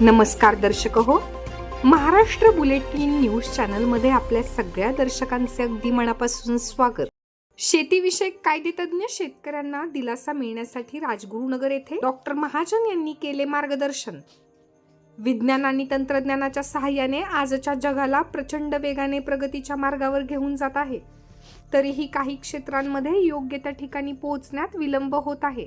नमस्कार दर्शक हो. महाराष्ट्र बुलेटिन न्यूज चॅनलमध्ये आपल्या सगळ्या दर्शकांचे अगदी मनापासून स्वागत. शेतीविषयक कायदेतज्ञ शेतकऱ्यांना दिलासा मिळण्यासाठी राजगुरुनगर येथे डॉक्टर महाजन यांनी केले मार्गदर्शन. विज्ञान आणि तंत्रज्ञानाच्या सहाय्याने आजच्या जगाला प्रचंड वेगाने प्रगतीच्या मार्गावर घेऊन जात आहे. तरीही काही क्षेत्रांमध्ये योग्य त्या ठिकाणी पोहोचण्यात विलंब होत आहे.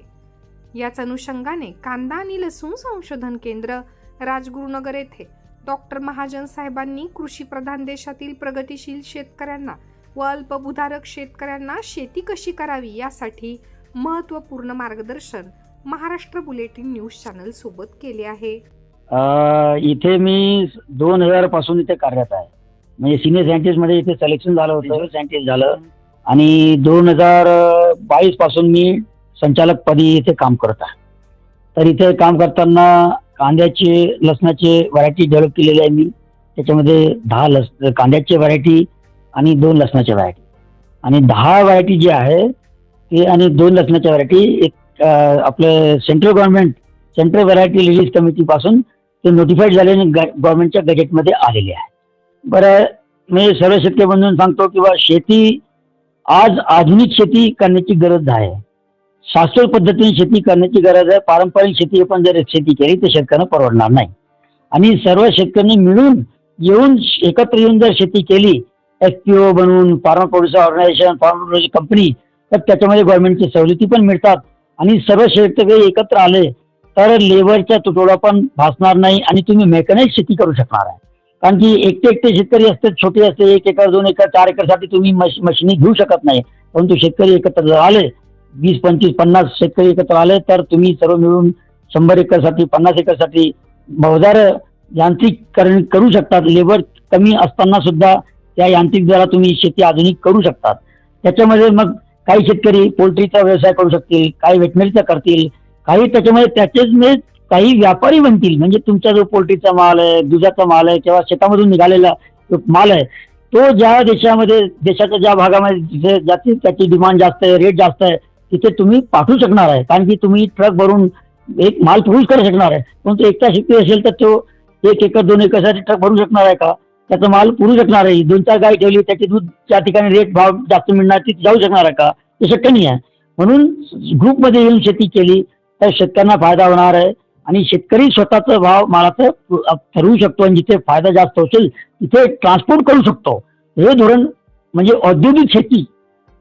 याच अनुषंगाने कांदा आणि लसूण संशोधन केंद्र राजगुरुनगर येथे डॉक्टर महाजन साहेबांनी कृषी प्रधान देशातील प्रगतीशील शेतकऱ्यांना व अल्पभूधारक शेतकऱ्यांना शेती कशी करावी यासाठी महत्त्वपूर्ण मार्गदर्शन महाराष्ट्र बुलेटिन न्यूज चॅनल सोबत केले आहे. अ, इथे मी दोन हजारपासून इथे कार्यरत आहे. म्हणजे सिनियर सायंटिस्टमध्ये इथे सिलेक्शन झालं होतं. सायंटिस्ट झालं. आणि दोन हजार बावीसपासून मी संचालक पदी इथे काम करत आहे. तर इथे काम करताना कांद्याचे लसणाचे व्हरायटी डेव्हलप केलेली आहे मी. त्याच्यामध्ये दहा लस कांद्याचे व्हरायटी आणि दोन लसणाच्या व्हरायटी आणि दहा व्हरायटी जे आहे ते आणि दोन लसणाच्या व्हरायटी एक आपलं central government central variety release कमिटीपासून ते नोटिफाईड झाल्याने गव्हर्नमेंटच्या गजेटमध्ये आलेले आहे. बरं मी सर्व शेतकरी बंधून सांगतो किंवा शेती आज आधुनिक शेती करण्याची गरज आहे. शास्त्रीय पद्धतीने शेती करण्याची गरज आहे. पारंपरिक शेती आपण जर शेती केली तर शेतकऱ्यांना परवडणार नाही. आणि सर्व शेतकऱ्यांनी मिळून येऊन एकत्र येऊन जर शेती केली एफ पी ओ बनवून farm producer organisation farm producer company तर त्याच्यामध्ये गव्हर्नमेंटची सवलती पण मिळतात. आणि सर्व शेतकरी एकत्र आले तर लेबरचा तुटवडा पण भासणार नाही आणि तुम्ही मेकॅनाइज शेती करू शकणार आहे. कारण की एकटे एकटे शेतकरी असते छोटे असते एक एकर दोन एकर चार एकरसाठी तुम्ही मश मशिनी घेऊ शकत नाही. परंतु शेतकरी एकत्र जर आले वीस पंचवीस पन्नास शेतकरी एकत्र आले तर तुम्ही सर्व मिळून शंभर एकरसाठी पन्नास एकरसाठी बहुधार यांत्रिकरण करू शकतात. लेबर कमी असताना सुद्धा त्या यांत्रिकद्वारा तुम्ही शेती आधुनिक करू शकतात. त्याच्यामध्ये मग काही शेतकरी पोल्ट्रीचा व्यवसाय करू शकतील काही वेटनरीचा करतील काही त्याच्यामध्ये त्याचेच म्हणजे काही व्यापारी बनतील. म्हणजे तुमचा जो पोल्ट्रीचा माल आहे दुधाचा माल आहे किंवा शेतामधून निघालेला माल आहे तो ज्या देशामध्ये देशाच्या ज्या भागामध्ये जिथे जाती त्याची डिमांड जास्त आहे रेट जास्त आहे तिथे तुम्ही पाठवू शकणार आहे. कारण की तुम्ही ट्रक भरून एक माल प्रोड्यूस करू शकणार आहे. परंतु एकटा शेती असेल तर तो एक एकर दोन एकरसाठी ट्रक भरू शकणार आहे का? त्याचा माल पुरू शकणार आहे. दोन चार गाय ठेवली त्याचे दूध त्या ठिकाणी रेट भाव जास्त मिळणार ती जाऊ शकणार आहे का? ते शक्य नाही आहे. म्हणून ग्रुपमध्ये येऊन शेती केली तर शेतकऱ्यांना फायदा होणार आहे. आणि शेतकरी स्वतःचा भाव मालाचं ठरवू शकतो आणि जिथे फायदा जास्त असेल तिथे ट्रान्सपोर्ट करू शकतो. हे धोरण म्हणजे औद्योगिक शेती.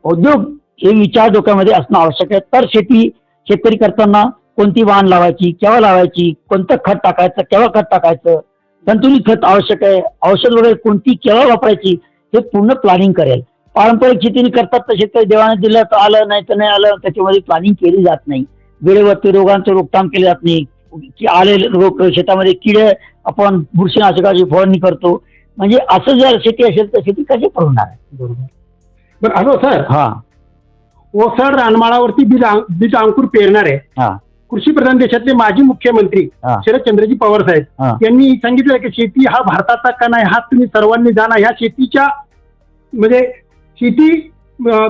उद्योग हे विचार डोक्यामध्ये असणं आवश्यक आहे. तर शेती शेतकरी करताना कोणती वाहन लावायची केव्हा लावायची कोणतं खत टाकायचं केव्हा खत टाकायचं संतुलित खत आवश्यक आहे. औषध वगैरे कोणती केव्हा वापरायची हे पूर्ण प्लॅनिंग करेल. पारंपरिक शेतीने करतात तर शेतकरी देवाने दिलं तर आलं नाही तर नाही आलं त्याच्यामध्ये प्लॅनिंग केली जात नाही. वेळेवरती रोगांचं रोकथाम केले जात नाही. की आले रोग शेतामध्ये किडे आपण बुरशीनाशकाची फवारणी करतो. म्हणजे असं जर शेती असेल तर शेती कशी परवडणार आहे? बरोबर. बरं हॅलो सर हा. ओसर रानमाळावरती बीज अं- बीज अंकुर पेरणारे हा. कृषी प्रधान देशातले माजी मुख्यमंत्री हा. शरदचंद्रजी पवार. साहेब यांनी सांगितलं की शेती हा भारताचा का नाही हा तुम्ही सर्वांनी जाणा. ह्या शेतीच्या म्हणजे शेती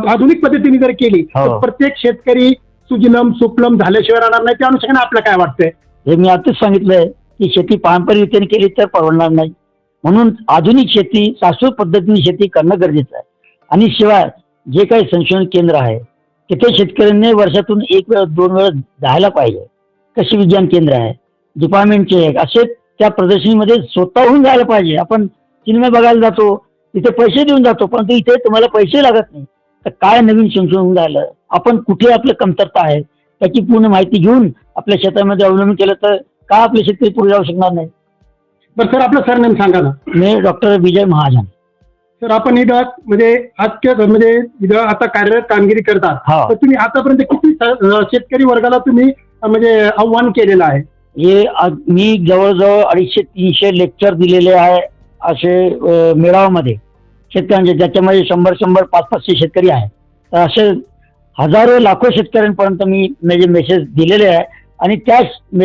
आधुनिक पद्धतीने जर केली हो. तर प्रत्येक शेतकरी सुजलम सुफलम झाल्याशिवाय राहणार नाही. त्या अनुषंगाने आपलं काय वाटतंय? हे मी आताच सांगितलंय की शेती पारंपरिक रीतीने केली तर परवडणार नाही. म्हणून आधुनिक शेती शाश्वत पद्धतीने शेती करणं गरजेचं आहे. आणि शिवाय जे काही संशोधन केंद्र आहे तिथे शेतकऱ्यांनी वर्षातून एक वेळ दोन वेळ जायला पाहिजे. कृषी विज्ञान केंद्र आहे डिपार्टमेंटचे आहे असे त्या प्रदर्शनीमध्ये स्वतःहून जायला पाहिजे. आपण सिनेमा बघायला जातो तिथे पैसे देऊन जातो परंतु इथे तुम्हाला पैसे लागत नाही. तर काय नवीन संशोधन होऊन राहिलं? आपण कुठे आपलं कमतरता आहे? त्याची पूर्ण माहिती घेऊन आपल्या शेतामध्ये अवलंबन केलं तर का आपले शेतकरी पुढे जाऊ शकणार नाही? बरं सर आपलं सरनेम सांगा ना. मी डॉक्टर विजय महाजन. सर आपण इथं म्हणजे आजच्या म्हणजे इथं आता कार्यरत कामगिरी करतात. हा. तर तुम्ही आतापर्यंत किती स- शेतकरी वर्गाला तुम्ही म्हणजे आव्हान केलेलं आहे? हे आज मी जवळजवळ अडीचशे तीनशे लेक्चर दिलेले आहे असे अ, मेळाव्यामध्ये. शेतकऱ्यांचे ज्याच्यामध्ये शंभर शंभर पाच पाचशे शेतकरी आहे तर असे हजारो लाखो शेतकऱ्यांपर्यंत मी माझे मेसेज दिलेले आहे. आणि त्या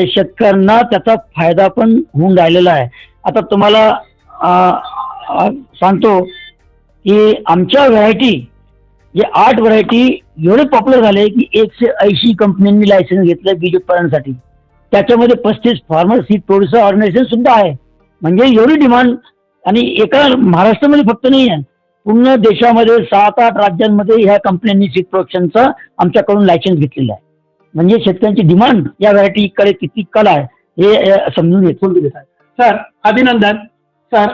शेतकऱ्यांना त्याचा फायदा पण होऊन राहिलेला आहे. आता तुम्हाला अ, अ, सांगतो की आमच्या व्हरायटी जे आठ व्हरायटी एवढे पॉप्युलर झाले की एकशे ऐंशी कंपन्यांनी लायसन्स घेतलं बीज उत्पादनासाठी. त्याच्यामध्ये पस्तीस फार्मर सीड प्रोड्युसर ऑर्गनायझेशन सुद्धा आहे. म्हणजे एवढी डिमांड आणि एका महाराष्ट्रामध्ये फक्त नाही आहे. पूर्ण देशामध्ये सात आठ राज्यांमध्ये ह्या कंपन्यांनी सीड प्रोडक्शनचं आमच्याकडून लायसन्स घेतलेलं आहे. म्हणजे शेतकऱ्यांची डिमांड या व्हरायटीकडे किती कला आहे हे समजून घेतो सर अभिनंदन. सर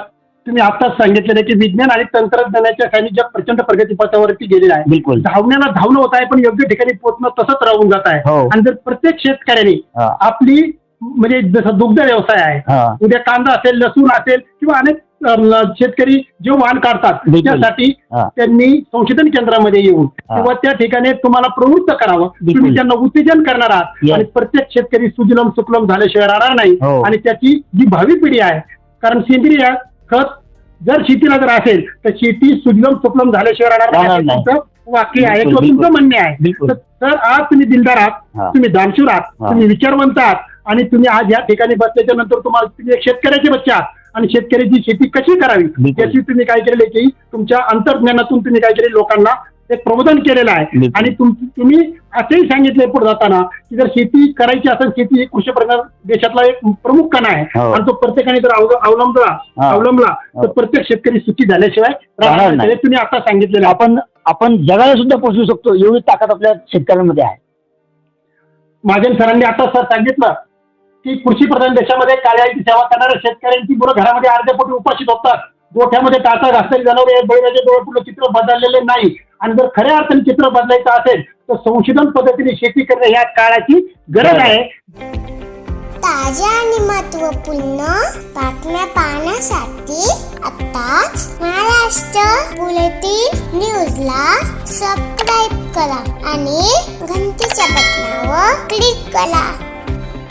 तुम्ही आताच सांगितलेलं की विज्ञान आणि तंत्रज्ञानाच्या जग प्रचंड प्रगतीपथावरती गेलेलं आहे बिलकुल धावण्याला धावणं होत आहे पण योग्य ठिकाणी पोहोचणं तसंच राहून जात आहे हो आणि जर प्रत्येक शेतकऱ्याने हा, आपली म्हणजे जसं दुग्ध व्यवसाय आहे हा, उद्या कांदा असेल लसूण असेल किंवा अनेक अं, शेतकरी जे वाहन काढतात बिलकुल. त्यासाठी हा. त्यांनी संशोधन केंद्रामध्ये येऊन हा. किंवा त्या ठिकाणी तुम्हाला प्रवृत्त करावं बिलकुल. तुम्ही त्यांना उत्तेजन करणार आहात Yes. आणि प्रत्येक शेतकरी सुजलम सुकलम झाल्याशिवाय राहणार नाही हो. आणि त्याची जी भावी पिढी आहे कारण सेंद्रिय खत जर शेतीला जर असेल तर शेती सुजलम सुकलम झाल्याशिवाय राहणार नाही असं वाक्य आहे किंवा तुमचं. म्हणणे आहे. तर आज तुम्ही दिलदार आहात. तुम्ही दानशूर आहात हा. तुम्ही विचारवंत आहात आणि तुम्ही आज या ठिकाणी बसल्याच्या नंतर तुम्हाला तुम्ही एक शेतकऱ्याचे बच्चे आहात आणि शेतकऱ्याची शेती कशी करावी बिलकुल. याची तुम्ही काय केलेलं आहे की तुमच्या अंतर्ज्ञानातून तुम्ही काय केले लोकांना एक प्रबोधन केलेलं आहे. आणि तुम- तुम्ही असंही सांगितलंय पुढे जाताना की जर शेती करायची असेल शेती ही कृषी प्रधान देशातला एक प्रमुख कणा आहे हो. आणि तो प्रत्येकाने जर अवल- अवलंबला. अवलंबला तर हो. प्रत्येक शेतकरी सुखी झाल्याशिवाय राहणार नाही. तुम्ही आता सांगितलेलं आपण आपण जगाला सुद्धा पोहोचू शकतो एवढी ताकद आपल्या शेतकऱ्यांमध्ये आहे महाजन सरांनी आता सर सांगितलं की कृषी प्रधान देशामध्ये काळ्याची सेवा करणाऱ्या शेतकऱ्यांची मुलं घरामध्ये अर्ध्या पोटी उपाशीत होतात गोठ्यामध्ये टाचा घासलेली जनावरे बैलाचे डोळे पुढे चित्र बदललेले नाही आणि जर खऱ्या अर्थाने चित्र बदलायचं असेल तर संशोधन पद्धतीने शेती करणे ह्या काळाची गरज आहे. ताज्या आणि महत्त्वपूर्ण बातम्या पाहण्यासाठी आताच महाराष्ट्र बुलेटिन न्यूजला सबस्क्राईब करा आणि घंटीच्या बटनावर क्लिक करा.